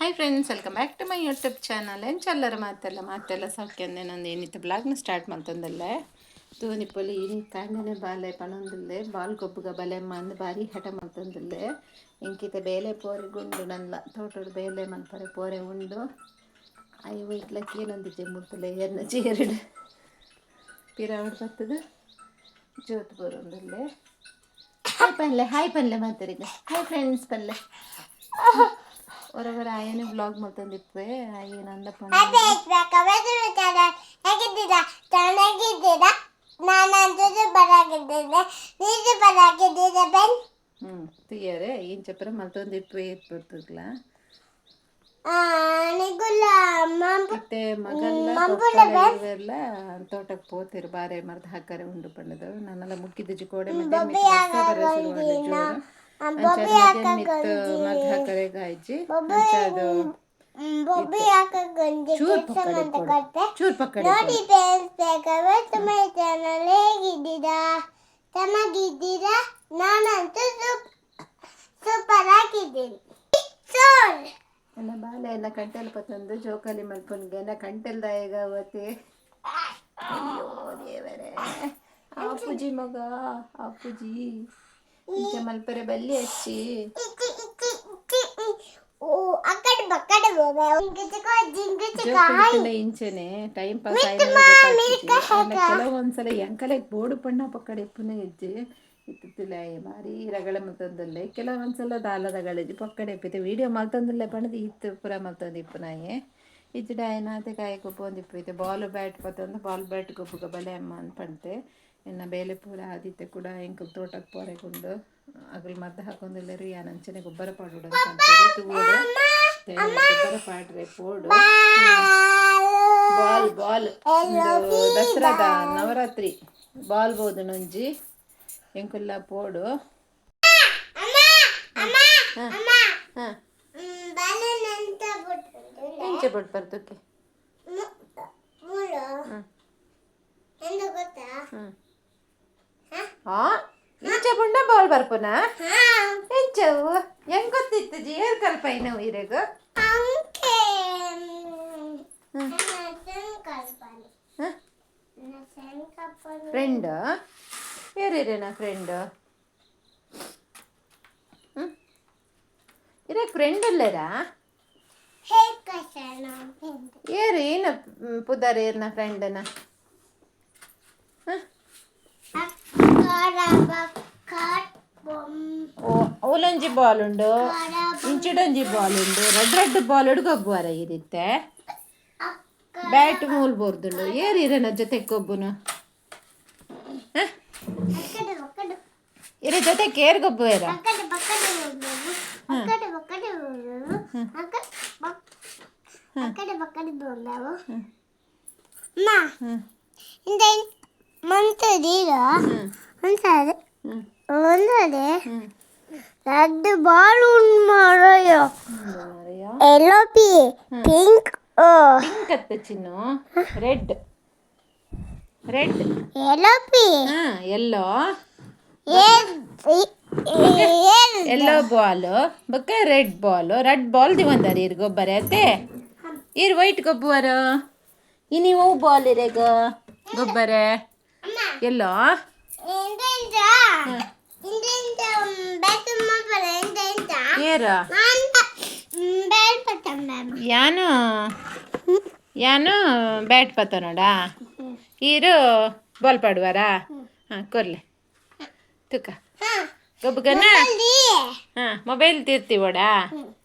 Hi friends welcome back to my YouTube channel ಎಂಚಲ್ಲರ ಮಾತೆಲ್ಲ ಮಾತೆಲ್ಲ ಸೌಖ್ಯ ನಂದು ಏನಿತ್ತು? ಬ್ಲಾಗ್ನ ಸ್ಟಾರ್ಟ್ ಮಾಡ್ತಂದಲ್ಲೇ? ತೂನಿಪ್ಪಲ್ಲಿ ಇನಿ ಕಾಂಡನೆ ಬಾಲೆ ಪಣಂದಿಲ್ಲೆ? ಬಾಲ್ ಗೊಬ್ಬಗ ಬಲೆ ಮಂದು ಬಾರಿ ಹಠ ಮಾಡ್ತಂದಿಲ್ಲೆ? ಇಂಕಿತ ಬೇಲೆ ಪೋರೆ ಗುಂಡು ನನ್ನ ತೋಟದ ಬೇಲೆ ಮನ್ಪರೆ ಪೋರೆ ಉಂಡು. ಐ ಇಟ್ಲಕ್ಕೆ ಏನೊಂದಿದ್ದೆ ಮುಟ್ಟಲೆ ಎನ್ನ ಚೇರಿಡು ಪಿರಾವಡ್ ಬರ್ತದ. ಜೋತ್ ಬರೋಂದಲ್ಲೇ? ಹಾಯ್ ಪಲ್ಲೆ ಹಾಯ್ ಪಲ್ಲೆ ಮಾತಾಡಿದ. ಹಾಯ್ ಫ್ರೆಂಡ್ಸ್ ಪಲ್ಲೆ ಹೊರಗಡೆ ಆಯನೇ ಬ್ಲಾಗ್ ಮಾಡ್ತಂದಿಪ್ಪೆ ಆಯಿ ನಂದಪ್ಪ ಹೇಗಿದ್ದೀರಾ? ಚೆನ್ನಾಗಿದ್ದೀರಾ? ನಾನಂತೂ ಬರಾಗಿದ್ದೇನೆ. ನೀನು ಬರಾಗಿದ್ದೀರಾ ಬೆನ್? ಹ್ಞೂ ಏನು ಚಪ್ಪರ ಮಲ್ತೊಂದಿಪ್ಪೆ ನಿಗುಲ್ಲ ಇತ್ತೆ ಮಗಲ್ಲ ತೋಟಕ್ಕೆ ಪೋತಿರು ಬಾರೆ ಮರ್ದ ಹಾಕಾರೆ ಉಂಡು ಪಂಡದು ನಾನೆಲ್ಲ ಮುಕ್ಕಿದ ಕೋಡೆ ಮತ್ತೆ ಹಾಕರೆ ಗಾಯ್ಜಿ ಅದು ಬೊಬ್ಬಿ ಹಾಕಿ ಚೂರ್ ಪಕ್ಕಡೆ ಕೊಡು. ಚೂರ್ ಪಕ್ಕಡೆ ನೋಡಿ ಬೇಯಿಸ್ಬೇಕಾದ್ರೆ ತುಂಬ ಚಾನಲ್ ಹೇಗಿದ್ದೀರಾ? ಚೆನ್ನಾಗಿದ್ದೀರಾ? ನಾನಂತೂ ಸೂಪ್ ಸೂಪರ್ ಆಗಿದ್ದೀನಿ. ಸೋಲ್! ಎಲ್ಲ ಕಂಟೆಲ್ ಪತ್ತೊಂದು ಜೋಕಾಲಿ ಮಲ್ಪನ್ಗೆ ಎಲ್ಲ ಕಂಟೆಲ್ದ ಈಗ ಅವತ್ತೆ. ಅಯ್ಯೋ ದೇವರೇ. ಆಪುಜಿ ಮಗ ಇಂಚ ಜಿಂಗಿಚಿಕೋ ಜಿಂಗಿಚಿಕ ಜೋಕಾಲಿ ಇಂಚನೆ ಟೈಮ್ ಪಾಸ್ ಕೆಲವೊಂದ್ಸಲ ಎಂಕಲೆ ಬೋಡು ಪಣ್ಣ ಪಕ್ಕಡೆ ಪುನಃ ಹೆಜ್ಜೆ. ಇತ್ತಿಲ್ಲ ಮಾರಿ ರಗಳ ಮಲ್ತಂದಲ್ಲೇ ಕೆಲವೊಂದ್ಸಲ ದಾಲದಗಳಿದ್ದು ಪಕ್ಕಡೆ ಇಪ್ಪಿತೆ ವಿಡಿಯೋ ಮಲ್ತಂದಲ್ಲೇ ಪಣದ ಇತ್ತು ಪುರ ಮಲ್ತಂದು ಇಪ್ಪನಾಯೆ ನಾಯಿ ಇಜ್ಜಿಡ ಏನಾತೆ ಕಾಯಿ ಗೊಬ್ಬ ಒಂದು ಇಪ್ಪಿದೆ ಬಾಲ್ ಬ್ಯಾಟ್ ಪತ್ತಂದು ಬಾಲ್ ಬ್ಯಾಟ್ ಗೊಬ್ಬಗ ಬಲೆ ಅಮ್ಮ ಅಂತ ಪಂತೆ. ಇನ್ನು ಬೇಲೆ ಪೂರ ಆದಿತ್ಯ ಕೂಡ ಹೆಂಗೆ ತೋಟಕ್ಕೆ ಪೊರೆಗೊಂಡು ಅಗಲ್ ಮದ್ದು ಹಾಕೊಂಡಿಲ್ಲ ರೀ ನಂಚನೆ ಗೊಬ್ಬರ ಪಾಡೋಡು ಅಂತ ಅಂತಾರೆ ತೂವೋಡು ಗೊಬ್ಬರ ಪಾಡ್ರೆ ಪೋಡು. Ball ball. ದಸರಾದ ನವರಾತ್ರಿ. ಬಾಲ್ ಬೋದು ನಂಜಿ ಹೆಂಕುಲ್ಲ ಪೋಡು. ಹಾಂ ಹಾಂ. ಬಾಲನ್ ಅಂತ ಬಿಟ್ಟು ಬರ್ತಕ್ಕೆ ಹ್ಞೂ ಇಂಚೆ ಬುಂಡ ಬಾಲ್ ಬರ್ಪುನ? ಇಂಚವು ಹೆಂಗ್ ಗೊತ್ತಿತ್ತು ಜಿ ಏರ್ ಕಲ್ಪ ಇನ್ನು ಇರಗು? Friend hmm. ನಾ ಹಾಂ. ಫ್ರೆಂಡ್? ಇರೇ ಫ್ರೆಂಡ್ ಅಲ್ಲರಾ? ಏರು ಏನ ಪುದಾರ ಏರ್ನ ಫ್ರೆಂಡನ? ಹಾಂ. ಅಕ್ಕಡ ಬಕ್ಕಟ್ ಬೊಮ್ ಓ ಅವಲೊಂಜಿ ಬಾಲ್ ಉಂಡು ಕಡ ಇಂಚಿಡೊಂಜಿ ಬಾಲ್ ಉಂಡು ರೆಡ್ ರೆಡ್ ಬಾಲ್ ಹುಡುಗೊಬ್ಬರ ಇರುತ್ತೆ ಅಕ್ಕ ಬ್ಯಾಟ್ ಮೂಲ್ ಬೋರ್ದುಂಡು ಏರು ಇರನ ಜೊತೆ ಕೊಬ್ಬುನು ಅಕ್ಕಡ ಬಕ್ಕಡ ಇರ ಜೊತೆ ಕೇರ್ ಗೊಬ್ಬ ಇರ ಅಕ್ಕಡ ಬಕ್ಕಡ ಹೋಗ್ಬೇಕು ಅಕ್ಕಡ ಬಕ್ಕಡ ಹೋಗ್ಬೇಕು ಅಕ್ಕ ಬಕ್ ಅಕ್ಕಡ ಬಕ್ಕಡ ಹೋಗ್ಬೇಕು ಮಾ ಹ್ಞೂ ಉಂಡು ಮಾರಯ್ಯ ಮಾರಯ್ಯ ಎಲ್ಲೋ ಪಿ ಪಿಂಕ್ ಓ. ಪಿಂಕ್ ಅತ್ತ ಚಿನ್ನು. ರೆಡ್ ರೆಡ್ ಎಲ್ಲೋ ಪಿ ಹಾಂ ಎಲ್ಲೋ ಏನ್ ಎಲ್ಲೋ ಬಾಲ್ ಬೊಕ್ಕ ರೆಡ್ ಬಾಲ್ ರೆಡ್ ಬಾಲ್ ದಿವಂದಾರ ಇರ್ ಗೊಬ್ಬರ ಅತ್ತೆ. ಇರ್ ವೈಟ್ ಗೊಬ್ಬರ. ಇನಿ ಹೂ ಬಾಲ್ ಇರೆಗ ಗೊಬ್ಬರ. ಎಲ್ಲೋ? ಏರ ಯಾನು? ಯಾನು? ಬ್ಯಾಟ್ ಪತ್ತ ನೋಡ? ಈರು ಬಾಲ್ ಪಾಡುವಾರಾ? ಹಾಂ ಕೊರ್ಲೆ ತುಕ. ಗೊಬ್ಬಗನ ಹಾಂ ಮೊಬೈಲ್ ತಿರ್ತೀವೋಡಾ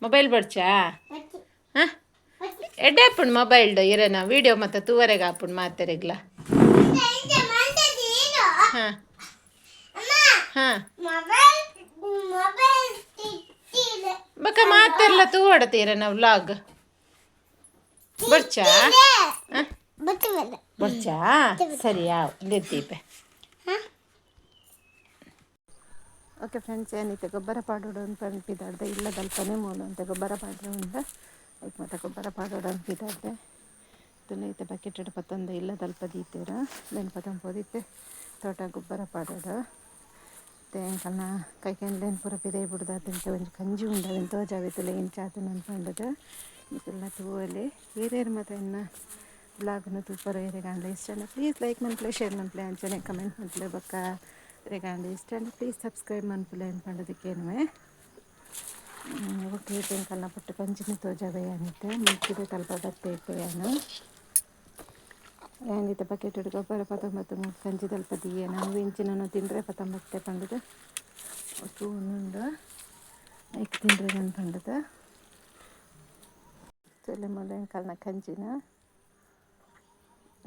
ಮೊಬೈಲ್ ಬಡ್ಚಾ? ಹಾಂ? ಎಡ್ಡೆ ಹಾಪುಣ್ ಮೊಬೈಲ್ಡು ಇರೋಣ ವೀಡಿಯೋ ಮತ್ತು ತೂವರೆಗೆ ಹಾಪುಣ್ ಮಾತಾರೆಗ್ಲ. ಹಾಂ. ಅಮ್ಮ ಹಾಂ. ಮೊಬೈಲ್ ಮೊಬೈಲ್ ತಿಟ್ಟಿದೆ ಬಕ್ಕ ಮಾತೆಲ್ಲ ತೂವಡತೀರನ ವ್ಲಾಗ್ ಬಡ್ಚಾ ಬರ್ಚಾ? ಬಡ್ಚಾ ಸರಿಯಾ ನಿರ್ದೀಪೆ ಹಾ? ಓಕೆ ಫ್ರೆಂಡ್ಸ್ ಏನೈತೆ ಗೊಬ್ಬರ ಪಾಡೋಡು ಅಂತ ಅನ್ಪಿದಾಡ್ದೆ ಇಲ್ಲ ದಲ್ಪನೆ ಮೂಲ ಅಂತ ಗೊಬ್ಬರ ಪಾಡ್ರೆ ಅಂತ. ಅದಕ್ಕೆ ಮತ್ತೆ ಗೊಬ್ಬರ ಪಾಡೋಡು ಅನ್ಪಿದಾಡ್ದೆ ತುನೈತೆ ಬಕೆಟ್ ಹಿಡ್ಪತ್ತಂದು ಇಲ್ಲ ದಲ್ಪ ದೀತೀರ ನೆನ್ಪತ್ತಂದು ಪೋದಿತ್ತೆ ತೋಟ ಗೊಬ್ಬರ ಪಾಡೋಡು ಎಂಕಲ್ನ ಕೈಕೆಂಡ್ಲೆನ್ ಪೂರ ಪಿದೈ ಬುಡ್ದಾದಂತೆ ಒಂಜಿ ಕಂಜಿ ಉಂಡವೆನ್ ತೋಜಾವೆತ್ತಲೆ ಎಂಚ ಆತುಂಡು ಅನ್ಪಂಡದು ಇದೆಲ್ಲ ತೂವಲ್ಲಿ ಏರೇರ್ ಮಾತ ಇನ್ನ ಬ್ಲಾಗ್ನು ತೂಪರ ಏರೆಗಾಂಡ್ಲ ಇಷ್ಟ ಪ್ಲೀಸ್ ಲೈಕ್ ಮನ್ಪ್ಲೆ ಶೇರ್ ಮನ್ಪ್ಲೆ ಅಂಚನೆ ಕಮೆಂಟ್ ಮನ್ಪ್ಲೆ ಬಕ್ಕ ರೆಗಾಂಡ್ ಇಷ್ಟ ಪ್ಲೀಸ್ ಸಬ್ಸ್ಕ್ರೈಬ್ ಮನ್ಪಲೆ ಅನ್ಪಂಡದಕ್ಕೇನುವೆ ಓಕೆ ಎಂಕಲ್ನ ಪುಟ್ಟ ಕಂಜಿನ ತೋಜಾವೆ ಅನ್ನತ್ತೆ ಮುಚ್ಚಿದೆ ತಲ್ಪ ಬರ್ತೈತೆ ಇತ್ತೆ ಏನಿತ್ತ ಬಕೆಟ್ ಹಿಡ್ಕೊ ಬರ ಪತ್ತೊಂಬತ್ತು ಸಂಜೆ ಕಂಚಿ ತಲ್ಪ ದಿಯೆ ನಾವು ಇಂಚಿನ ತಿಂದರೆ ಪತ್ತೊಂಬತ್ತೆ ಪಂಡದು ಸ್ಪೂನುಂಡು ಐಕ್ ತಿಂದರೆ ನಾನು ಪಂಡದು ಚೊಲೆ ಮೊದಲ ಕಾಲನ ಕಂಚಿನ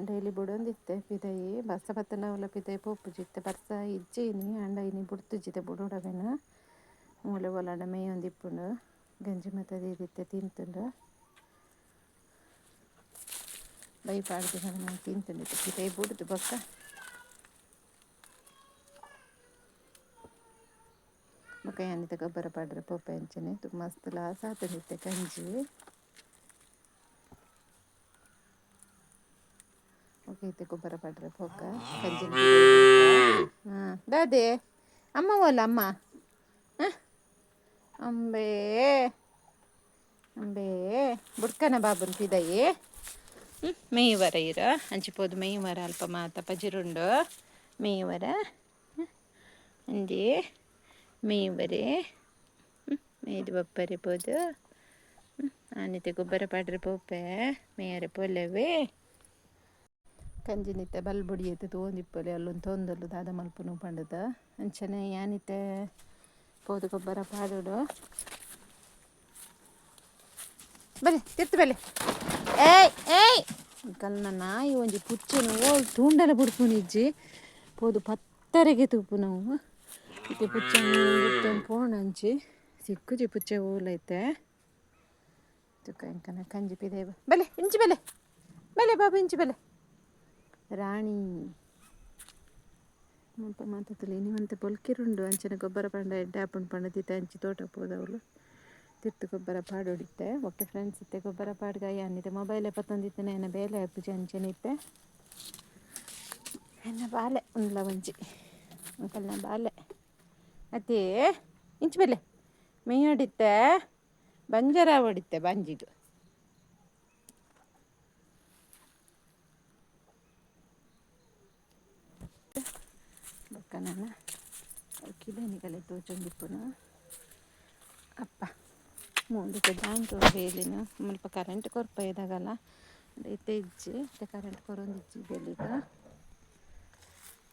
ಡೈಲಿ ಬುಡೊಂದಿತ್ತೆ ಪಿದೈ ಬರ್ಸ ಬತ್ತನ ಅವಲ ಪಿದೈ ಪೋಪುಜಿತ್ತೆ ಬರ್ಸ ಇಜ್ಜೇನಿ ಅಂಡ ಇನಿ ಬುಡ್ತುಜಿತ್ತೆ ಬುಡೋಡವೆನ ಮೂಲೆ ಒಲಾಂಡ, ಮೇಯೊಂದಿಪ್ಪುಂಡು, ಗಂಜಿ ಮತ ದೀದಿತ್ತೆ ತಿಂತುಂಡು. ಬೈ ಪಾಡ್ದು ನಾನು ತಿಂತುಂಡಿತ್ತು ಪಿದೈ ಬುಡ್ದು ಬೊಕ್ಕ ಬೊಕ್ಕ ಯಾನಿತ ಗೊಬ್ಬರ ಪಾಡ್ರೆ ಪೋಪೆ ಅಂಚನೆ ತು ಮಸ್ತ್ ಲಾಸ್ ಆತುಂಡಿತ್ತೆ ಕಂಜಿ ಓಕೆ ಐತೆ ಗೊಬ್ಬರ ಪಾಡ್ರೆ ಪೋಕ ಕಂಜಿ ಹಾಂ ದಾದೆ ಅಮ್ಮ ಓಲ ಅಮ್ಮ ಹಾಂ ಅಂಬೇ ಅಂಬೇ ಬುಡ್ಕನ ಬಾಬುನ್ ಪಿದಯಿ ಹ್ಞೂ ಮೇಯುವರ ಇರ. ಅಂಚಿಪೋದು ಮೇಯುವರ ಅಲ್ಪ ಮಾತ ಪಜಿರುಂಡು. ಅಂಜಿ ಅಂದಿ. ಮೇಯುವರೆ ಮೇಯ್ದು ಬಪ್ಪರೆ ಪೋದು. ಆನಿತೆ ಗೊಬ್ಬರ ಪಾಡ್ರೆ ಪೋಪೆ. ಮೇಯರೆ ಪೋಲೆವೇ ಕಂಜಿನಿತ್ತೆ ಬಲ್ಬುಡಿಯತ್ತೆ ತೋಂದಿಪ್ಪಲೆ ಅಲ್ಲೊಂದು ತೊಂದಲು ದಾದ ಮಲ್ಪನು ಪಂಡದ. ಅಂಚನೆ ಯಾನಿತ್ತೆ ಪೋದು ಗೊಬ್ಬರ ಪಾಡೋಡು. ಬಲೆ ತಿರ್ತು ಬಲೆ ಏಯ್ ಏಯ್ ಕಲ್ನ ನಾಯಿ ಒಂಜಿ ಪುಚ್ಚನು ಓಲ್ ತೂಂಡಲ ಬುಡ್ಪುನಿಜ್ಜಿ ಪೋದು ಪತ್ತರೆಗೆ ತೂಪು ನಾವು ಇತ್ತೆ ಪುಚ್ಚನು ಬಿಡ್ತೊಂದು ಪೋಣಂಚಿ ಸಿಕ್ಕುಜಿ ಪುಚ್ಚೆ ಓಲೈತೆ ತುಕ್ಕ ಎಂಕನ ಕಂಜಿ ಪಿದೆ ಬಲೆ ಇಂಚಿ ಬಲೆ ಬಲೆ ಬಾಬು ಇಂಚಿ ಬಲೆ ರಾಣಿ ಮುಲ್ಪ ಮಾತಾತಲೆ ನೀವಂತೆ ಪೊಲ್ಕಿರುಂಡು ಅಂಚನೆ ಗೊಬ್ಬರ ಪಂಡ ಎಡ್ಡೆ ಹಾಪುಂಡು ಪಂಡದಿತ್ತೆ ಅಂಚಿ ತೋಟ ಪೋದವಳು ತಿರ್ತು ಗೊಬ್ಬರ ಪಾಡೋಡಿತ್ತೆ ಓಕೆ ಫ್ರೆಂಡ್ಸ್ ಇತ್ತೆ ಗೊಬ್ಬರ ಪಾಡ್ಗ ಯಾನಿದೆ ಮೊಬೈಲ್ ಎಪ್ಪತ್ತೊಂದಿತ್ತೆ ಏನ ಬೇಲೆ ಪೂಜೆ ಅಂಚೆನಿತ್ತೆ ಎನ್ನ ಬಾಲೆ, ಒಂದು ಒಂಜಿ ಅಂಕಲ್ನ ಬಾಲೆ. ಅತಿ ಇಂಚು ಬೆಲೆ ಮೇಯೊಡಿತ್ತೆ ಬಂಜರ ಹೊಡಿತ್ತೆ ಬಂಜಿದು. ಬಕ್ಕ ನಾನು ಕಿಲೆನಿಗಲೆ ತೋಚೊಂದಿಪ್ಪುನು ಅಪ್ಪ. ಮುಂದಕ್ಕೆ ದಾಂಟು ಬೇಲಿನ ಮುಲ್ಪ ಕರೆಂಟ್ ಕೊರ್ಪ ಇದಾಗಲ್ಲ. ಇತ್ತೆ ಇಜ್ಜಿ ಕರೆಂಟ್ ಕೊರೊಂದು ಬೇಲಿಗ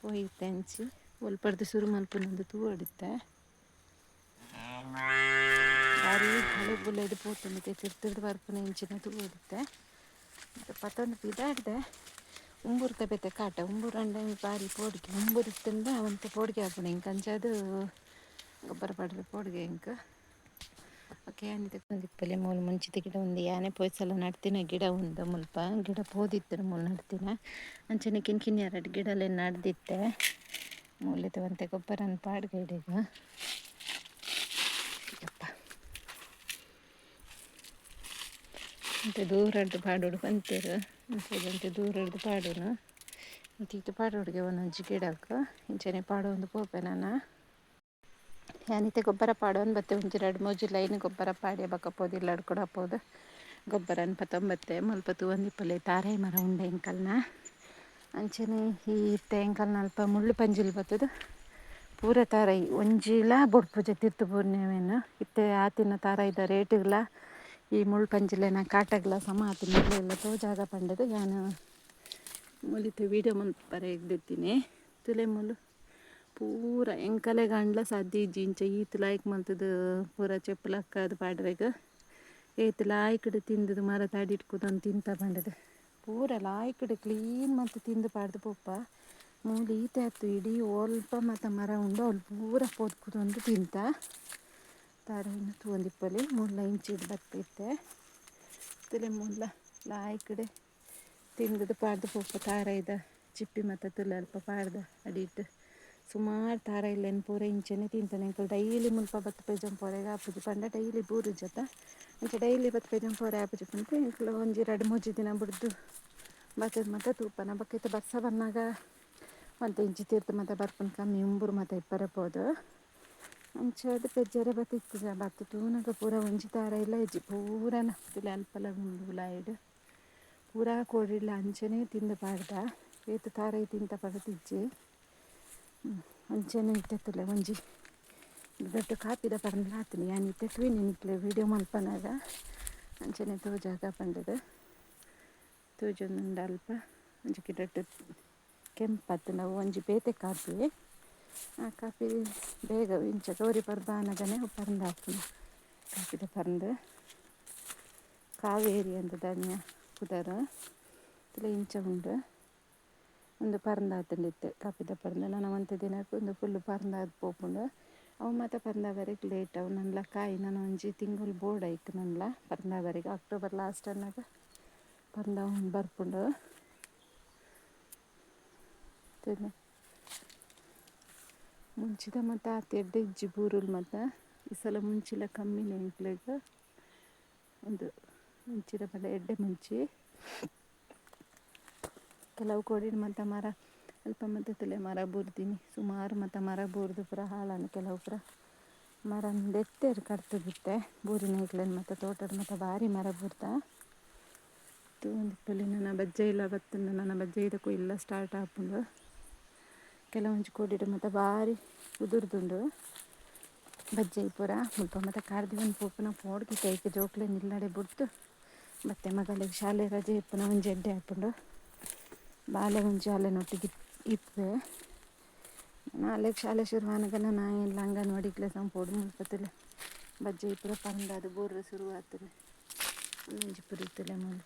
ಪೋಯಿತ್ತೆ ಅಂಚಿ. ಒಲ್ಪಡ್ದು ಶುರು ಮಲ್ಪುನೊಂದು ತೂ ಹೊಡಿತ್ತೆ ಭಾರಿ ಹಳೆ ಬುಲೆದು ಪೋತು ಮತ್ತೆ ತಿರ್ತಿರ್ದು ಬರ್ಪುನ ಇಂಚಿನ ತೂ ಹೊಡಿತ್ತೆ ಮತ್ತೆ ಪತ್ತೊಂದು ಬಿದಾಡ್ದೆ ಉಂಬೂರು ಕಾಟ. ಉಂಬೂರು ಅಂಡ ಬಾರಿ ಪೋಡಿಗೆ. ಉಂಬೂರು ಇತ್ತಂದ ಅವಂತೆ ಪೋಡಿಗೆ ಹಾಕೋಣ ಇಂಕ ಅಂಚದು ಗೊಬ್ಬರ ಪಡ್ರೆ ಪೋಡಿಗೆ ಇಂಕ ಓಕೆ ಇಪ್ಪಲೆ ಮೂಲ ಮುಂಚಿತ ಗಿಡ ಒಂದು ಯಾನೆ ಪೋಯ್ಸಲ ನಡ್ತಿನ ಗಿಡ ಒಂದು ಮುಲ್ಪ. ಗಿಡ ಪೋದಿತ್ತು ಮೂಲ ನಡ್ತಿನ. ಅಂಚನೆ ಕಿನ್ ಕಿನ್ ಎರಡು ಗಿಡಲೆ ನಡ್ದಿತ್ತೆ. ಮೂಲಿತವಂತೆ ಗೊಬ್ಬರನ ಪಾಡ್ಗೆ ಇಡೀಗ ಯಪ್ಪ. ಮತ್ತು ದೂರದ್ದು ಪಾಡೋಡು ಬಂತೀರು. ದೂರ ಹಿಡ್ದು ಪಾಡೋನು ಮತ್ತು ಇದು ಪಾಡೋಡಿಗೆ ಒಂದೊಂದು ಗಿಡಕ್ಕೆ ಇಂಚನೆ ಪಾಡೋ ಒಂದು ಪೋಪೆ ನಾನು. ಯಾನಿತೆ ಗೊಬ್ಬರ ಪಾಡೋನ್ ಬತ್ತೆ ಒಂಜಿ ರಡ್ಡ್ ಮೂಜಿ ಲೈನ್ ಗೊಬ್ಬರ ಪಾಡಿ ಬಕ್కపోದು ಇಲ್ಲಡ್ ಕೂಡ ಹಾಪೋದು ಗೊಬ್ಬರ ಅನ್ಪತ್ತೊಂಬತ್ತೆ ಮುಲ್ಪ ತೂವಂದಿಪ್ಪಲೆ ತಾರೆ ಮರ ಉಂಡೆ ಎಂಕಲ್ನ ಅಂಚನೆ ಈ ಇತ್ತೆ ಎಂಕಲ್ನ ಅಲ್ಪ ಮುಳ್ಳು ಪಂಜಿಲ್ ಬತ್ತದು ಪೂರ ತಾರೈ ಒಂಜಿಲ ಪೂಜೆ ತಿರ್ತು ಪೂರ್ಣಿಮೆನು ಇತ್ತೆ ಆತಿನ ಇದ್ದ ರೇಟ್ಗಳ ಈ ಮುಳ್ಳು ಪಂಜಿಲೆನ ಕಾಟಗ್ಲ ಸಮ ಆತಿನ ಎಲ್ಲ ತೋಜಾಗ ಪಂಡದು ನಾನು ಮುಲಿತು ವೀಡಿಯೋ ಮುಲ್ಪರೆ ಎಗ್ದಿತ್ತೀನಿ ತುಲೆ ಮುಲು ಪೂರ ಎಂಕಲೆ ಗಂಡ್ಲ ಸದ್ದಿ ಜಿಂಚ ಲಾಯ್ಕ್ ಮಲ್ತದು ಪೂರ ಚೆಪ್ಪಲ ಅದು ಪಾಡ್ರೆಗ. ಏತ್ ಲಾಯ್ಕಡ್ ತಿಂದದು ಮರ ತಾಡಿಟ್ಕುದೊಂದು ತಿಂತ ಬಂದದು. ಪೂರ ಲಾಯ್ಕಡೆ ಕ್ಲೀನ್ ಮತ್ತು ತಿಂದು ಪಾಡ್ದು ಪಪ್ಪ. ಮೂಲ ಈತ ಆಯ್ತು ಇಡೀ ಒಲ್ಪ ಮತ್ತು ಮರ ಉಂಡು ಅವ್ಳು ಪೂರ ಪೋದ್ಕುದೊಂದು ತಿಂತ. ತಾರೆ ಇನ್ನು ತೂಂದಿಪ್ಪಲಿ ಮುಲ್ಲ ಇಂಚಿಡ್ ಬರ್ತೈತೆ ತಲೆ ಮುಲ್ಲ ಲಾಯ್ಕಡೆ ತಿಂದದು ಪಾಡ್ದು ಪಪ್ಪ. ತಾರ ಇದ ಚಿಪ್ಪಿ ಮತ್ತು ತುಲ್ಲಲ್ಪ ಪಾಡ್ದ ಅಡಿಟ್ಟು ಸುಮಾರು ತಾರ ಇಲ್ಲೇನು ಪೂರ ಇಂಚನೆ ತಿಂತಾನೆ. ಅಂಕಲ್ ಡೈಲಿ ಮುಲ್ಪ ಬತ್ತು ಪೇಜಂ ಪೊರೆಗೆ ಆಪುಜಿ ಪಂಡ ಡೈಲಿ ಬೂರು ಜತ. ಅಂಚ ಡೈಲಿ ಬತ್ತು ಪೇಜಂ ಪೊರೆ ಆಪುಜಿ ಪಂಪ ಅಂಕಲ್ ಒಂಜಿ ಎರಡು ಮೂಜಿ ದಿನ ಬಿಡ್ದು ಬತ್ತದ ಮತ್ತು ತೂಪನ. ಬಕ್ಕೈತೆ ಬಸ್ಸ ಬಂದಾಗ ಮತ್ತು ಇಂಚಿ ತೀರ್ಥ ಮತ್ತು ಬರ್ಪುನ ಕಮ್ಮಿ ಉಂಬುರು ಮತ್ತು ಇಪ್ಪರಪೋದು ಅಂಚದು ಪೆಜ್ಜರೆ ಬತ್ತಿತ್ತು ಬತ್ತು ತೂನಗ ಪೂರ ಒಂಜಿ ತಾರ ಇಲ್ಲ ಇಜ್ಜಿ ಪೂರನ ತಿಲೆ ಅಲ್ಪಲ ಗುಂಡುಲಾಯ್ಡು ಪೂರ ಕೋಡಿಡ್ಲ ಅಂಚನೆ ತಿಂದು ಪಾಡ್ದ. ಏತು ತಾರೈ ತಿಂತ ಪಡತಿಜ್ಜಿ ಅಂಚನೆ ಇತ್ತತ್ತಲೆ ಒಂಜಿ. ದೊಡ್ಡ ಕಾಪಿದ ಪರಂದು ಆತನಿ ಯಾನ್ ನೀನು ನಿನ್ಕ್ಲೆ ವೀಡಿಯೋ ಮಲ್ಪನಾಗ. ಅಂಚನೆ ತೋಜಾಗ ಬಂದದ ತೋಜೊಂದುಂಡು ಅಲ್ಪ ಒಂಜಿ ದೊಡ್ಡ ಕೆಂಪತ್ತು ನಾವು ಒಂಜಿ ಬೇತೆ ಕಾಪಿ ಆ ಕಾಪಿ ಬೇಗ ಇಂಚ ಗೌರಿ ಪರಂದ ಹಾಕ್ತೀನಿ. ಕಾಪಿದ ಪರಂದು ಕಾವೇರಿ ಅಂತ ಧನ್ಯ ಕುದರ ಇಲ್ಲ ಇಂಚ ಉಂಡು. ಒಂದು ಪರಂದಾತಂಡಿತ್ತೆ ಕಾಪಿದ ಪರಂದ ನಾನು ಒಂತೆ ದಿನಕ್ಕೆ ಒಂದು ಫುಲ್ ಪರಂದಾದ ಪೋಪುಂಡು ಅವು ಮತ್ತೆ ಬರೀಕ್ ಲೇಟ್ ಅವು ನನ್ಲ ಕಾಯಿ ನಾನು ಒಂಜಿ ತಿಂಗಳು ಬೋರ್ಡ್ ಆಯ್ತು ನನ್ಲ ಪರಂದಾವರೆಗೆ. ಅಕ್ಟೋಬರ್ ಲಾಸ್ಟ್ ಅನ್ನಗ ಪರಂದ ಬರ್ಪುಂಡು. ತಿನ್ನು. ಮುಂಚಿದ ಮತ್ತು ಆ ತೆಡ್ಡೆ ಇಜ್ಜಿ ಬೂರುಲ್ ಮತ್ತು ಈ ಸಲ ಮುಂಚಿಲ ಕಮ್ಮಿನೇ ಇಂಕ್ಲೆಗ್ ಒಂದು ಮುಂಚಿದ ಬಲ್ಲ ಎಡ್ಡೆ ಮುಂಚಿ. ಕೆಲವು ಕೋಡಿನ ಮತ್ತು ಮರ, ಅಲ್ಪ ಮತ್ತು ತಲೆ ಮರ ಬುರ್ದಿನಿ ಸುಮಾರು ಮತ್ತು ಮರ ಬೂರ್ದು ಪುರ ಹಾಳಾನು ಕೆಲವು ಪುರ ಮರ ಎತ್ತೇರು ಕಡ್ತು ಬಿಟ್ಟೆ. ಬೂರಿನ ಇಕ್ಲೇನು ಮತ್ತು ತೋಟದ ಮತ್ತು ಭಾರಿ ಮರ ಬೂರ್ದ ತೂಂದಿಪ್ಪಲ್ಲಿ ನನ್ನ ಬಜ್ಜೆ ಇಲ್ಲ ಬತ್ತಂದು ನನ್ನ ಬಜ್ಜೆ ಇದಕ್ಕೂ ಇಲ್ಲ ಸ್ಟಾರ್ಟ್ ಆಪುಂಡು. ಕೆಲವೊಂದು ಕೋಡಿಡು ಮತ್ತು ಭಾರಿ ಉದುರ್ದುಂಡು. ಬಜ್ಜೆ ಪೂರ ಮುಲ್ಪ ಮತ್ತು ಒಂದು ಪೂಪನ ಪೋಡ್ಗೆ ಕೈಗೆ ಜೋಕ್ಲೆ ನಿಲ್ಲಡೆ ಬಿಡ್ತು ಮತ್ತೆ ಮಗಳಿಗೆ ಶಾಲೆ ರಜೆ ಇಪ್ಪನ ಒಂದು ಜಡ್ಡೆ ಹಾಕೊಂಡು ಬಾಲೆ ಒಂಜಿ ಅಲೆನೊಟ್ಟಿಗೆ ಇಪ್ಪೆ ನಾಲ್ಕು ಶಾಲೆ ಶುರುವಾನಗನ ನಾ ಎಲ್ಲ ಅಂಗನವಾಡಿಗ್ಲೆ ಸಂಪೋಡು ಮುಲ್ಪತ್ತಲೆ ಬಜ್ಜೆ ಇಪ್ಪರ ಪಂದ ಅದು ಬೋರ್ರೆ ಶುರು ಆತಲೆ ಮುಂಜಿ ಪುರಿತಲೆ ಮೂಲು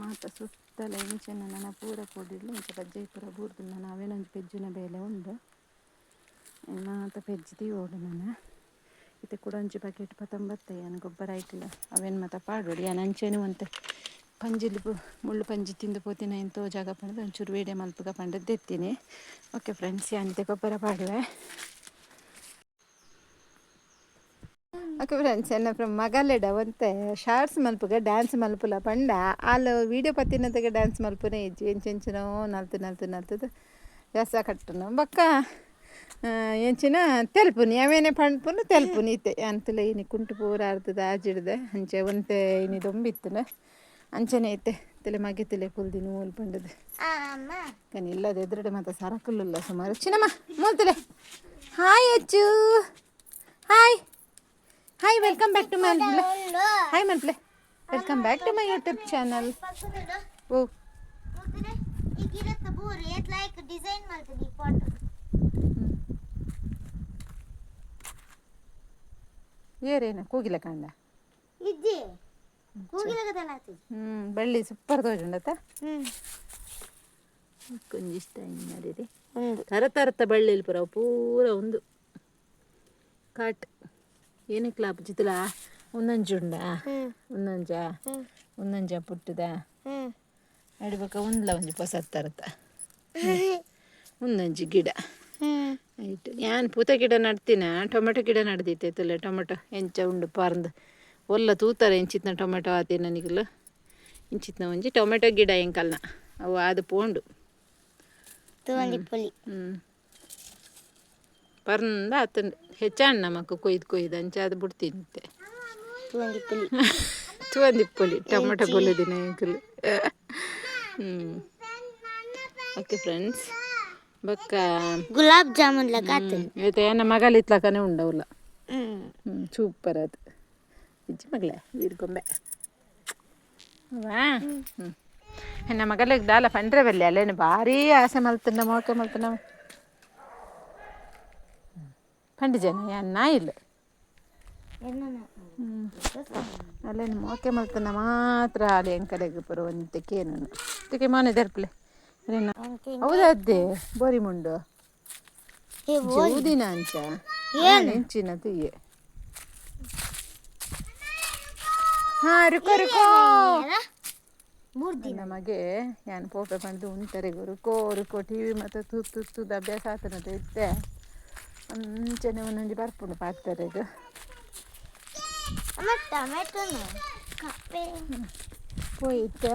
ಮಾತ ಸುತ್ತಲ ಇಂಚೆ ನನ್ನ ಪೂರ ಕೊಡಿಲ್ಲ ಇಂಚೆ ಬಜ್ಜೆ ಪೂರ ಬೂರ್ದು ನಾನು ಅವೇನೊಂಜಿ ಪೆಜ್ಜಿನ ಬೇಲೆ ಉಂಡು. ಮಾತ ಪೆಜ್ಜಿದಿ ಓಡು ನಾನು. ಇತ್ತೆ ಕೂಡ ಒಂಜಿ ಬಕೆಟ್ ಪತ್ತೊಂಬತ್ತೆ ಏನು ಗೊಬ್ಬರ ಆಯ್ತಿಲ್ಲ ಅವೇನು ಮಾತ ಪಾಡೋಡಿ. ಯಾನು ಅಂಚೆನು ಅಂತೆ. ಪಂಜಿಲಿ ಮುಳ್ಳು ಪಂಜಿ ತಿಂದು ಪೋತಿನ ಎಂತೋ ಜಾಗ ಪಂಡದು, ಒಂಚೂರು ವೀಡಿಯೋ ಮಲ್ಪಗ ಪಂಡದ್ದು ಎತ್ತೀನಿ ಓಕೆ ಫ್ರೆಂಡ್ಸ್ ಯಂತೆ ಗೊಬ್ಬರ ಪಾಡುವೆ ಓಕೆ ಫ್ರೆಂಡ್ಸ್ ಎನ್ನ ಫ್ರಮ್ ಮಗಲೆಡ, ಒಂತೆ ಶಾರ್ಟ್ಸ್ ಮಲ್ಪಗ ಡ್ಯಾನ್ಸ್ ಮಲ್ಪುಲ ಪಂಡ. ಅಲ್ಲಿ ವೀಡಿಯೋ ಪತ್ತಿನದಾಗ ಡ್ಯಾನ್ಸ್ ಮಲ್ಪುನೇ ಇಜ್ಜಿ ಎಂಚೆಂಚಿನೋ ನಲ್ತು ನಲ್ತು, ನಲ್ತದು. ಜಾಸ ಕಟ್ಟನು ಬಕ್ಕ ಎಂಚಿನ ತೆಲ್ಪುನಿ. ಅವೇನೆ ಪಂಡ್ಪುನು, ತೆಲ್ಪುನಿ ಇತ್ತೆ. ಅಂತಲೇ ಇನಿ ಕುಂಟು ಪೂರ ಅರ್ಧದ ಆಜಿಡ್ದೆ. ಹಂಚೆ ಒಂತೆ ಇನಿ ದೊಂಬಿತ್ತನ. ಅಂಚನೆ ಐತೆ ತಲೆ ಮಗೆ ತಲೆ ಕುಲ್ದಿ ನೂಲ್ ಪಂಡದು ಅಮ್ಮ కానీ ఇల్లది ఎదురుడు మాత సరకుల్లో సుమారు చిన్నమ్మ మూతులే హాయ్ అచ్చు hi hi welcome back to my ಉಂಡು hi మన్ప్లే welcome back to my YouTube channel ಪಕ್ಕದ ఓ ಮುಗ್ದ್ರೆ ಈಗ ಇರತ್ತ ಬೂರಿ ಏತ್ ಲೈಕ್ ಡಿಸೈನ್ ಮಾಡ್ತೀನಿ ಈ ಪಾಟ್ ಏರೇನ ಕೂಗಿಲ ಕಾಂಡ ಇಜ್ಜಿ ಕೂಗಿಲಾಗದಲ್ಲ ಬಳ್ಳಿ ಸೂಪರ್ ತೋಜುಂಡತ ಹ್ಮ್. ಕೊಂಜಿಷ್ಟ ಮಾಡಿರಿ. ತರ ತರತ ಬಳ್ಳಿಲಿ ಪುರ ಪೂರ ಒಂದು. ಕಾಟ್. ಏನಕ್ಕೆ ಲಾಭ ಜಿತ್ತಲ ಒಂದೊಂಜುಂಡ ಉಂಡ ಒಂದೊಂಜ ಹ್ಮ್. ಒಂದೊಂಜ ಪುಟ್ಟದ. ಹ್ಮ್. ಅಡಿಬೇಕ ಒಂದ್ಲ ಒಂಜಿ ಪೊಸ ತರತ ಒಂದೊಂಜಿ ಗಿಡ. ಹ್ಮ್. ಆಯ್ತು. ಯಾನ್ ಪೂತ ಗಿಡ ನಡ್ತೀನ? ಟೊಮೆಟೊ ಗಿಡ ನಡ್ದಿತ್ತೈತಲ್ಲ ಟೊಮೆಟೊ ಎಂಚ ಉಂಡು ಪಾರ್ದು. ಒಲ್ಲ ತೂತಾರೆ ಇಂಚಿತ್ನ ಟೊಮೆಟೊ ಆತೆ ನನಗಿಲ್ಲ. ಇಂಚಿತ್ನ ಒಂಜಿ ಟೊಮೆಟೊ ಗಿಡ ಎಂಕಲ್ನ. ಅವು ಅದು ಪೋಂಡು. ಪರ್ಂದ ಆತಂಡು ಹೆಚ್ಚಣ್ಣ ಮಕ್ಕ ಕೊಯ್ದು ಕೊಯ್ದು ಅಂಚ ಅದು ಬಿಡ್ತೀನಿ ತಗೊಂಡಿ ಪುಲಿ ಚುವಂದಿಪ್ಪೊಲಿ ಟೊಮೆಟೊ ಬೊಲ್ಲದಿನ ಎಂಕಲು ಹ್ಞೂ ಓಕೆ ಫ್ರೆಂಡ್ಸ್. ಬೊಕ್ಕ. ಗುಲಾಬ್ ಜಾಮೂನ್ ಲಕ ಆತನ್ ಇವತ್ತು ಏನ ಮಗಲು ಇತ್ಲಕನೇ ಉಂಡವಲ್ಲ. ಹ್ಮ್. ಹ್ಞೂ ಸೂಪರ್ ಅದು ಇಜ್ಜಿ ಮಗಳೇ ವೀರ್ಗೊಂಬೆ ಅವಾ ಹ್ಞೂ ನನ್ನ ಮಗಳಿಗೆ ದಾಲ ಪಂಡ್ರೆ ಬಲ್ಲಿ ಅಲ್ಲೇನು ಭಾರಿ ಆಸೆ ಮಲ್ತನ ಮೋಕೆ ಮಲ್ತನ ಪಂಡು ಜನ ಯಾನ್ ಇಲ್ಲ? ಎನ್ನ ಹ್ಞೂ ಅಲ್ಲೇನು ಮೋಕೆ ಮಲ್ತನ ಮಾತ್ರ ಅಲ್ಲಿ ಎಂಕಡೆಗೆ ಬರುವಂತಕ್ಕೇನು ಇದಕ್ಕೆ ಮಾನೆ ದರ್ಪ್ಲೆ. ಅದೇನ ಹೌದದ್ದೇ ಬೋರಿ. ಮುಂಡು ಏ ಊದಿನ ಅಂಚ ಹೆಂಚಿನ ತುಯ್ಯೆ ಹಾ ರುಕೋ ನಮಗೆ ಯಾನ್ ಪೋಪೆ ಬಂದು ಉಂಟರೆ ರುಕೋ ರುಕೋ ಟಿ ವಿ ಮತ್ತು ತುತ್ತು ತುತ್ತದ ಅಭ್ಯಾಸ ಆತನದ ಇತ್ತೆ. ಮುಂಚೆನೆ ಒಂದೊಂದು ಬರ್ಪುಂಡು ಪಾಡ್ತಾರೆ ಇದು ಹೋಯ್ತೆ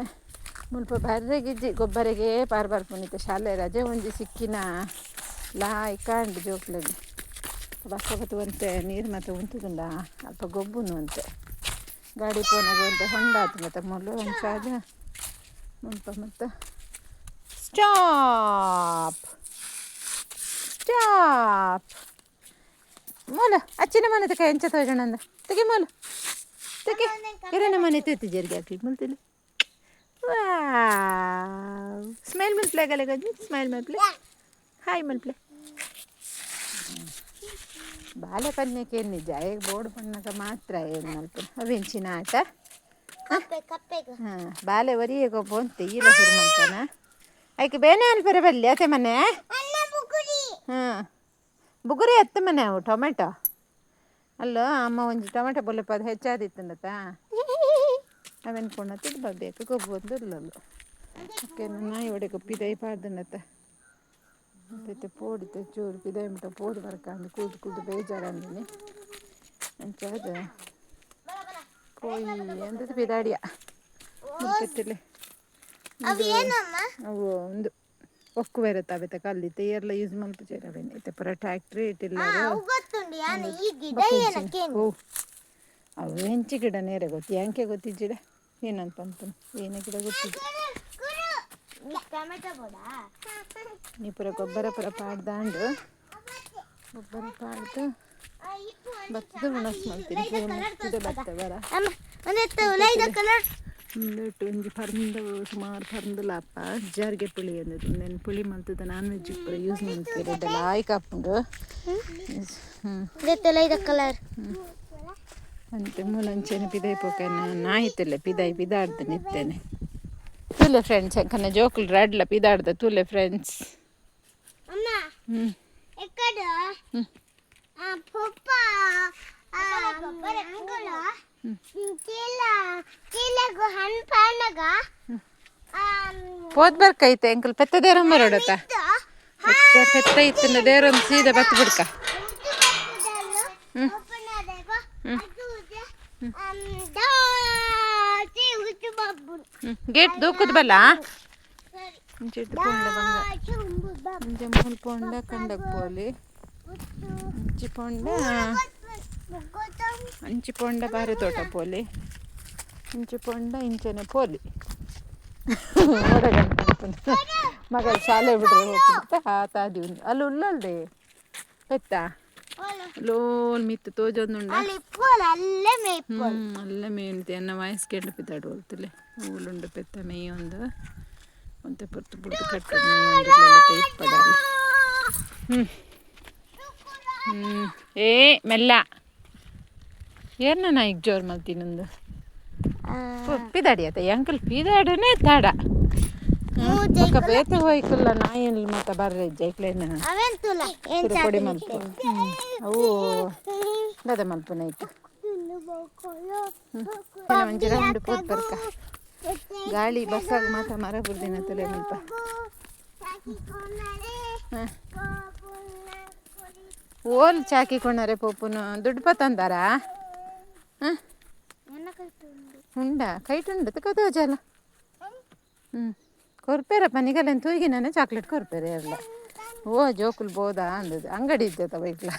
ಮುಲ್ಪ ಬರ್ರೆಗಿಜ್ಜಿ ಗೊಬ್ಬರಿಗೆ ಪಾರು ಬರ್ಪುನಿತ ಶಾಲೆ ರಜೆ ಒಂಜಿ ಸಿಕ್ಕಿನ ಲಾಯ್ ಕಾಂಡ್ ಜೋಕ್ಲಗೆ. ಬಕ್ಕ ಬತ್ತು ಅಂತೆ ನೀರು ಮತ್ತೆ ಉಂಟುದುಂಡ. ಅಲ್ಪ ಗೊಬ್ಬುನು ಅಂತೆ. ಗಾಡಿ ಪೋನಾಗ ಅಂತ ಹೊಂಡ ಆಯ್ತು ಮತ್ತೆ ಮೊಲು ಒಂಚಾದ ಮುಂಪ ಮತ್ತು. ಸ್ಟಾಪ್ ಸ್ಟಾಪ್ ಮೂಲ, ಅಚ್ಚಿನ ಮನೆ ತಕ, ಎಂಚ ತೋಜಣ ಅಂದ ತೆಗಿ ಮೂಲ. ತೆಗಿ. ಹಿರನ ಮನೆ ತೀರ್ತಿ ಜರಿಗೆ ಹಾಕಿ ಮುಲ್ತಿಲ್ಲ ಸ್ಮೈಲ್ ಮಲ್ಪ್ಲೆ ಗಲೆ ಗಜ್ಜಿ ಸ್ಮೈಲ್ ಮಲ್ಪ್ಲೆ ಹಾಯ್ ಮಲ್ಪ್ಲೆ ಬಾಲ್ಯಕನ್ಯಕ್ಕೆ ಏನು ನಿಜ ಈಗ ಬೋರ್ಡ್ ಬಣ್ಣಗ ಮಾತ್ರ ಏನು ಮಲ್ಪ ಅವೆಂಚಿನ ಆಟ. ಹಾಂ? ಬಾಲೆ ಒರಿಯೇ ಗೊಬ್ಬ ಅಂತ ಇಲ್ಲ ಶುರು ಮಾಡ್ತಾನ ಆಯ್ಕೆ ಬೇನೆ ಅಲ್ಪರೆ ಬಲ್ಲಿ ಅತ್ತೆ ಮನೆ? ಹಾಂ. ಬುಗುರಿ ಎತ್ತ ಮನೆ ಅವು ಟೊಮೆಟೊ? ಅಲ್ಲ ಅಮ್ಮ ಒಂಜಿ ಟೊಮೆಟೊ ಬೊಲ್ಲಪ್ಪ ಅದು ಹೆಚ್ಚಾದಿತ್ತಂದತ್ತ ಅವೆನ್ಕೊಂಡು ತಿದ್ದು ಬರಬೇಕು ಗೊಬ್ಬ ಒಂದು ಇಲ್ಲಲ್ಲ ಓಕೆ ನಾಯಿ ಒಡೆಗೆ ಪಿದೈ ಪಾಡ್ದನತ್ತ. ಮತ್ತೆ ಪೋಡಿತೆ ಚೂರು ಪಿದಾಯ ಮುಟ್ಟ ಪೋಡಿ ಬರ್ಕಂಡು ಕೂದು ಕೂದು ಬೇಜಾರಂದಿನಿ ಅಂಚಾದ ಕೋಯಿ ಎಂದದು ಪಿದಾಡಿಯ ಮುಟ್ಟತ್ತಿಲ್ಲ ಅವು ಏನಮ್ಮ ಅವು ಒಂದು ಒಕ್ಕು ಬೇರೆ ಕಲ್ಲಿ ಎಲ್ಲ ಯೂಸ್ ಮಲ್ಪುಜೇರ ಇತ್ತೆ ಪರ ಟ್ಯಾಕ್ಟ್ರಿ ಇಟ್ಟಿಲ್ಲ ಅವು ಗೊತ್ತುಂಡು ಈ ಗಿಡ ಅವು ಹೆಂಚಿ ಗಿಡ ನೇರೆ ಗೊತ್ತಿ ಯಾಕೆ ಗೊತ್ತಿಜ್ಜಿಡ ಏನಂತ ಅಂತ ಏನ ಗಿಡ ಬೋಡಾ ನೀ ಪುರ ಗೊಬ್ಬರ ಪುರ ಪಾಡ್ದಾಂಡು. ಗೊಬ್ಬರ ಪಾಡ್ದು ಭತ್ತದ ಉಣಸ್ ಮಾಡ್ತೀನಿ. ಉಣಸ್ತಿದೆ ಭತ್ತ ಬರ ಒಂದೆಟ್ಟು ಒಂಜಿ ಪರ್ಂದು ಸುಮಾರು ಪರ್ಂದುಲಾಪ ಜಾರಿಗೆ ಪುಳಿ ಅಂದದ್ದು. ನೆನ್ ಪುಳಿ ಮಲ್ತದ ನಾನ್ ವೆಜ್ ಪುರ ಯೂಸ್ ಮಾಡ್ತೀವಿ ರೆಡ್ ಲಾಯ್ಕ್ ಹಾಕೊಂಡು ಹ್ಞೂ ಕಲರ್ ಅಂತೆ ಮೂಲಂಚೆನೆ ಪಿದಾಯ್ ಪೋಕನ ನಾಯಿತಲ್ಲ ಪಿದಾಯ್ ಪಿದಾಡ್ದು ನಿತ್ತೇನೆ. ತುಲೆ ಫ್ರೆಂಡ್ಸ್ ಅಂಕನ ಜೋಕುಲ್ ರಾಡ್ಲ ಪಿದಾಡ್ದ ತುಲೆ ಫ್ರೆಂಡ್ಸ್ ಅಮ್ಮ ಹ್ಞೂ ಎಕ್ಕಡ ಹ್ಮ್. ಆ ಪಪ್ಪ ಆ ಅಂಕಲ ಚೀಲ ಚೀಲಗು ಹಣ್ಣು ಪಾನಗ ಪೋದ್ ಬರ್ಕೈತೆ ಅಂಕಲ್ ಪೆತ್ತ ದೇರ ಮರೋಡತ್ತ ಪೆತ್ತ ಪೆತ್ತ ಇತ್ತನ ದೇರೊಂದು ಸೀದಾ ಬತ್ತು ಬಿಡ್ಕ ಹ್ಮ್. ಹ್ಞೂ ಗೇಟ್ ದೂಕದ್ ಬಲ್ಲ? ಇಂಚಿಟ್ಟು ಪೊಂಡ ಬಂಗ ಇಂಚೆ ಪೊಂಡ ಕಂಡಕ್ ಪೋಲಿ. ಇಂಚಿ ಪೋಂಡ, ಅಂಚಿ ಪೊಂಡ ಬಾರಿ ತೋಟ ಪೋಲಿ. ಇಂಚಿ ಪೊಂಡ ಇಂಚನೆ ಪೋಲಿ. ಮಗ ಶಾಲೆ ಬಿಡ್ರೆ ಹೋಗ್ಬಿಡ್ತಾ ಆತ ಒಂದು ಅಲ್ಲಿ ಉಲ್ಲಲ್ದೆ ಎತ್ತ ಲೋನ್ ಮಿತ್ತು ತೋಜೊಂದುಂಡ ಅನ್ನ ವಾಯಿಸ್ಕೊಂಡು ಪಿತಾಡು ಹೋಗ್ತಿಲ್ಲ ಊಳುಂಡು ಪೆತ್ತ ಮೇಯೊಂದು ಒಂತೆ ಪೊರ್ತು ಬುಡ್ದು ಕಟ್ಟು ಮೇಯೊಂದು ಇಪ್ಪಡಲ್ಲ ಹ್ಞೂ ಹ್ಞೂ ಏ ಮೆಲ್ಲ. ಏನ ನಾ ಈಗ ಜೋರು ಮಲ್ತೀನೊಂದು ಪಿದಾಡಿ ಆತ ಅಂಕಲ್ ಪಿದಾಡನೇ ತಾಡ. ఒక ಹೋಯ್ಕಲ್ಲ ನಾಯಲ್ಲಿ ಮತ್ತ ಬರ್ರೆ ಜೈಕ್ಲೇನ ಕೊಡಿ ಮಲ್ಪು. ಅವು ದದ ಮಲ್ಪನ ಐತೆ ಮಂಜಿರ ರೌಂಡ್ ಪೋತ್ ಬರ್ಕ. ಗಾಳಿ ಬಸ್ಸಾಗ ಮಾತ ಮರ ಬಿಡ್ದಿನ ತಲೆ ಮಲ್ಪ. ಓಲ್ ಚಾಕಿ ಕೊಂಡರೆ ಪೋಪುನು. ದುಡ್ಡು ಪತ್ತಂದಾರ ಹಾಂ. ಉಂಡ? ಕೈಟುಂಡು ತಗೋದು ಜಲ. ಹ್ಞೂ ಕೊರ್ಪೇರಪ್ಪ ನಿಗಲೆನ್ ತೂಗಿ ನಾನು ಚಾಕ್ಲೇಟ್ ಕೊರ್ಪೇರೆ ಎಲ್ಲ. ಓ, ಜೋಕುಲ್ ಬೋದಾ ಅಂದದ್ದು. ಅಂಗಡಿ ಇದ್ದತ ಬೈಕ್ಲ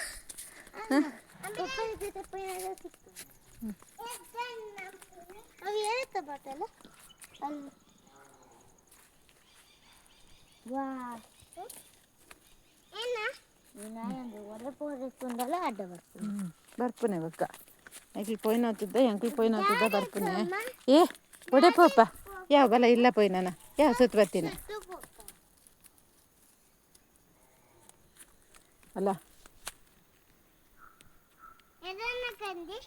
ಬರ್ಪುನೆ ಬಕ್ಕ ಅಂಕಲ್ ಪೋಯ್ನ ಆತಿದ್ದ ಅಂಕಲ್ ಪೋಯ್ನ ಆತಿದ್ದ ಬರ್ಪುನೆ. ಏ, ಒಡೆ ಪೋಪ. ಯಾವ ಬಲ ಇಲ್ಲ ಪೋಯ್ನಾನ ಯಾವ ಸುತ್ತ ಬರ್ತೀನಿ ಅಲ್ಲ ಎದನ್ನ ಕಂದಿ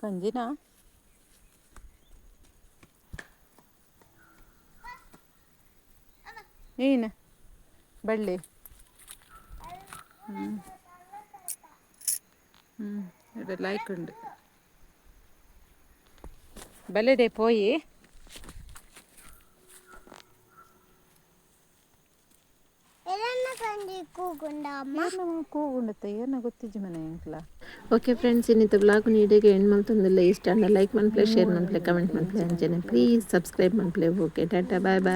ಕಂಜಿನ ಏನು ಬಳ್ಳಿ ಹ್ಞೂ ಹ್ಞೂ ഇവിടെ ലൈക്ക് ഉണ്ട് బలిడే పోయి ಕೂಗುಂಡತ್ತಯ್ಯ ಗೊತ್ತಿಜ್ಜಿ ಮನೆ ಇಂಕ್ಲ ಓಕೆ ಫ್ರೆಂಡ್ಸ್ ಇನ್ನಿತ್ತು ಬ್ಲಾಗ್ ನೀಡಿಗೆ ಹೆಣ್ಣು ಮಾಡ್ತಂದಿಲ್ಲ ಇಷ್ಟ ಅಂಡ ಲೈಕ್ ಮಾಡ್ಪ್ಲೆ ಶೇರ್ ಮಾಡ್ಪ್ಲೆ ಕಮೆಂಟ್ ಮಾಡ್ಪ್ಲೆ ಅಂಜನೆ ಪ್ಲೀಸ್ ಸಬ್ಸ್ಕ್ರೈಬ್ ಮಾಡ್ಪ್ಲೆ ಓಕೆ ಟಾಟಾ ಬಾಯ್ ಬಾಯ್